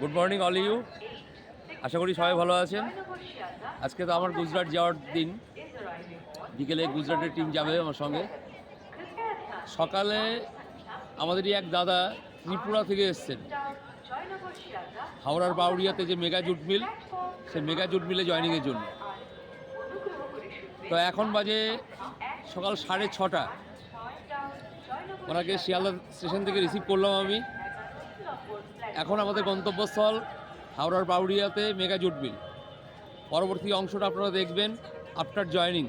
Good morning all you আশা করি সবাই ভালো আছেন। আজকে তো আমার গুজরাট যাওয়ার দিন। বিকেলে গুজরাটের টিম যাবে আমার সঙ্গে। সকালে আমাদেরই এক দাদা ত্রিপুরা থেকে এসছেন। হাওড়ার বাউরিয়াতে যে মেগা জুট মিল সে মেগা জুট মিলে জয়নিংয়ের জন্য। তো এখন বাজে সকাল সাড়ে ছটা। ওনাকে শিয়ালদা স্টেশন থেকে রিসিভ করলাম আমি। এখন আমাদের গন্তব্যস্থল হাওড়ার বাউরিয়াতে মেগা জুট মিল পরবর্তী অংশটা আপনারা দেখবেন আফটার জয়নিং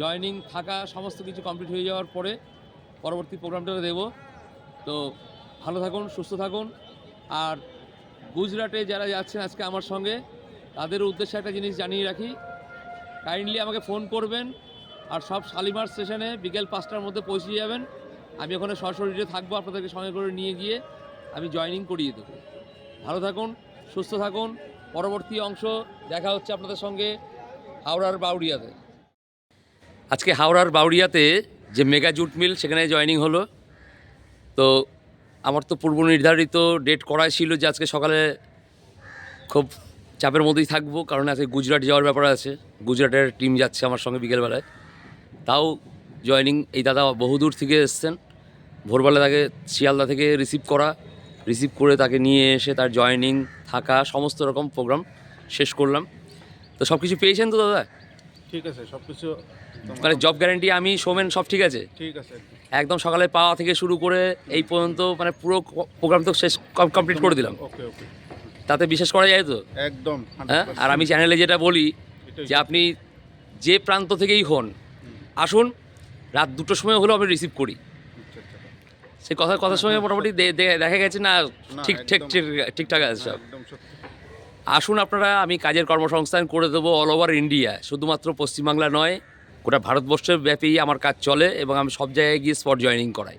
জয়নিং থাকা সমস্ত কিছু কমপ্লিট হয়ে যাওয়ার পরে পরবর্তী প্রোগ্রামটা দেব। তো ভালো থাকুন, সুস্থ থাকুন। আর গুজরাটে যারা যাচ্ছেন আজকে আমার সঙ্গে, তাদের উদ্দেশ্যে একটা জিনিস জানিয়ে রাখি। কাইন্ডলি আমাকে ফোন করবেন আর সব শালিমার স্টেশনে বিকেল পাঁচটার মধ্যে পৌঁছে যাবেন। আমি ওখানে সশরীরে থাকব আপনাদেরকে সঙ্গে করে নিয়ে গিয়ে আমি জয়নিং করিয়ে দেবো। ভালো থাকুন, সুস্থ থাকুন, পরবর্তী অংশ দেখা হচ্ছে আপনাদের সঙ্গে হাওড়ার বাউরিয়াতে আজকে হাওড়ার বাউরিয়াতে যে মেগা জুট মিল, সেখানে জয়নিং হলো। তো আমার তো পূর্ব নির্ধারিত ডেট করাই ছিল যে আজকে সকালে খুব চাপের মধ্যেই থাকব, কারণ আজকে গুজরাট যাওয়ার ব্যাপার আছে। গুজরাটের টিম যাচ্ছে আমার সঙ্গে বিকেলবেলায়। তাও জয়নিং এই দাদা বহুদূর থেকে এসছেন। ভোরবেলা তাকে শিয়ালদা থেকে রিসিভ করা রিসিভ করে তাকে নিয়ে এসে তার জয়নিং থাকা সমস্ত রকম প্রোগ্রাম শেষ করলাম। তো সব কিছু পেয়েছেন তো দাদা? ঠিক আছে সব কিছু মানে জব গ্যারান্টি আমি সোমেন সব ঠিক আছে? ঠিক আছে একদম। সকালে পাওয়া থেকে শুরু করে এই পর্যন্ত মানে পুরো প্রোগ্রাম তো শেষ কমপ্লিট করে দিলাম। ওকে ওকে। তাতে বিশ্বাস করা যায় তো? একদম হ্যাঁ আর আমি চ্যানেলে যেটা বলি যে আপনি যে প্রান্ত থেকেই হন আসুন রাত দুটোর সময় হলেও আমি রিসিভ করি। সে। কথা কথার সঙ্গে মোটামুটি দে- দে- দেখা গেছে না না, ঠিক ঠিক ঠিকঠাক আছে সব। আসুন আপনারা আমি কাজের কর্মসংস্থান করে দেবো অল ওভার ইন্ডিয়া শুধুমাত্র পশ্চিমবাংলা নয় গোটা ভারতবর্ষের ব্যাপী আমার কাজ চলে এবং আমি সব জায়গায় গিয়ে স্পট জয়েনিং করাই।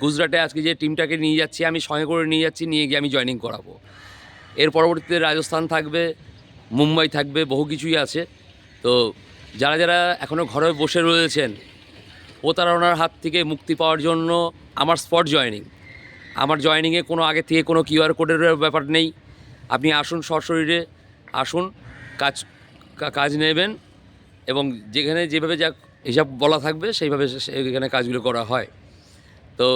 গুজরাটে আজকে যে টিমটাকে নিয়ে যাচ্ছি আমি সঙ্গে করে নিয়ে যাচ্ছি নিয়ে গিয়ে আমি জয়েনিং করাবো। এর পরবর্তীতে রাজস্থান থাকবে মুম্বাই থাকবে বহু কিছুই আছে। তো যারা যারা এখনও ঘরে বসে রয়েছেন প্রতারণার হাত থেকে মুক্তি পাওয়ার জন্য আমার স্পট জয়েনিং আমার জয়েনিংয়ে কোনো আগে থেকে কোনো কিউআর কোডের ব্যাপার নেই। আপনি আসুন সশরীরে, আসুন, কাজ কাজ নেবেন এবং যেখানে যেভাবে যা হিসাব বলা থাকবে সেইভাবে এখানে কাজগুলো করা হয়। তো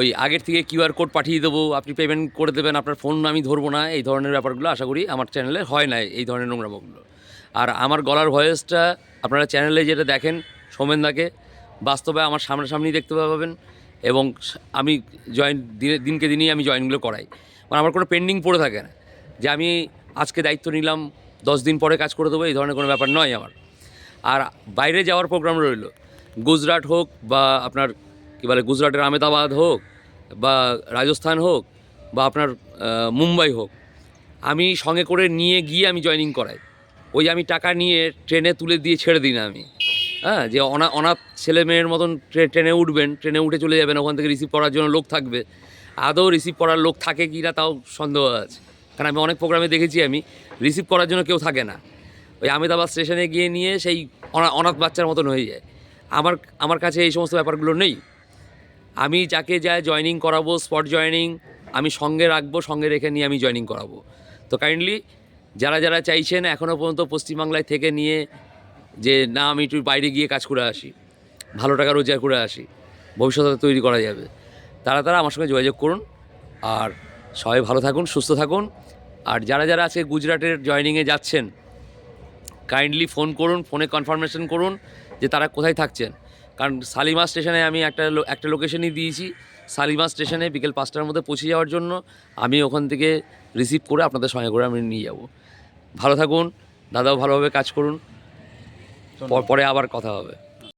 ওই আগের থেকে কিউআর কোড পাঠিয়ে দেবো, আপনি পেমেন্ট করে দেবেন, আপনার ফোন আমি ধরবো না, এই ধরনের ব্যাপারগুলো আশা করি আমার চ্যানেলে হয় না এই ধরনের নোংরামোগুলো। আর আমার গলার ভয়েসটা আপনারা চ্যানেলে যেটা দেখেন সোমেনদাকে বাস্তবে আমার সামনাসামনি দেখতে পাবেন এবং আমি জয়েন দিনে, দিনকে দিনই আমি জয়েনগুলো করাই। মানে আমার কোনো পেন্ডিং পড়ে থাকে না যে আমি আজকে দায়িত্ব নিলাম, দশ দিন পরে কাজ করে দেবো, এই ধরনের কোনো ব্যাপার নয় আমার। আর বাইরে যাওয়ার প্রোগ্রাম রইল, গুজরাট হোক বা আপনার কী বলে, গুজরাটের আহমেদাবাদ হোক বা রাজস্থান হোক বা আপনার মুম্বাই হোক, আমি সঙ্গে করে নিয়ে গিয়ে আমি জয়েনিং করাই। ওই আমি টাকা নিয়ে ট্রেনে তুলে দিয়ে ছেড়ে দিই না আমি। হ্যাঁ যে অনা অনাথ ছেলে মেয়ের মতন ট্রে- ট্রেনে উঠবেন, ট্রেনে উঠে চলে যাবেন, ওখান থেকে রিসিভ করার জন্য লোক থাকবে। আদৌ রিসিভ করার লোক থাকে কি না তাও সন্দেহ আছে। কারণ আমি অনেক প্রোগ্রামে দেখেছি আমি রিসিভ করার জন্য কেউ থাকে না। ওই আহমেদাবাদ স্টেশনে গিয়ে নিয়ে সেই অনা- অনাথ বাচ্চার মতন হয়ে যায়। আমার আমার কাছে এই সমস্ত ব্যাপারগুলো নেই। আমি যাকে যায় জয়েনিং করাবো স্পট জয়েনিং আমি সঙ্গে রাখব, সঙ্গে রেখে নিয়ে আমি জয়েনিং করাবো। তো কাইন্ডলি যারা যারা চাইছেন এখনও পর্যন্ত পশ্চিমবাংলায় থেকে নিয়ে যে না, আমি একটু বাইরে গিয়ে কাজ করে আসি, ভালো টাকা রোজগার করে আসি, ভবিষ্যতে তৈরি করা যাবে, তারা তারা আমার সঙ্গে যোগাযোগ করুন আর সবাই ভালো থাকুন, সুস্থ থাকুন। আর যারা যারা আজকে গুজরাটের জয়েনিংয়ে যাচ্ছেন কাইন্ডলি ফোন করুন ফোনে কনফার্মেশন করুন যে তারা কোথায় থাকছেন। কারণ শালিমা স্টেশনে আমি একটা একটা লোকেশনই দিয়েছি, শালিমা স্টেশনে বিকেল পাঁচটার মধ্যে পৌঁছে যাওয়ার জন্য আমি ওখান থেকে রিসিভ করে আপনাদের সঙ্গে করে আমি নিয়ে যাব। ভালো থাকুন দাদাও ভালোভাবে কাজ করুন পর- আবার কথা হবে।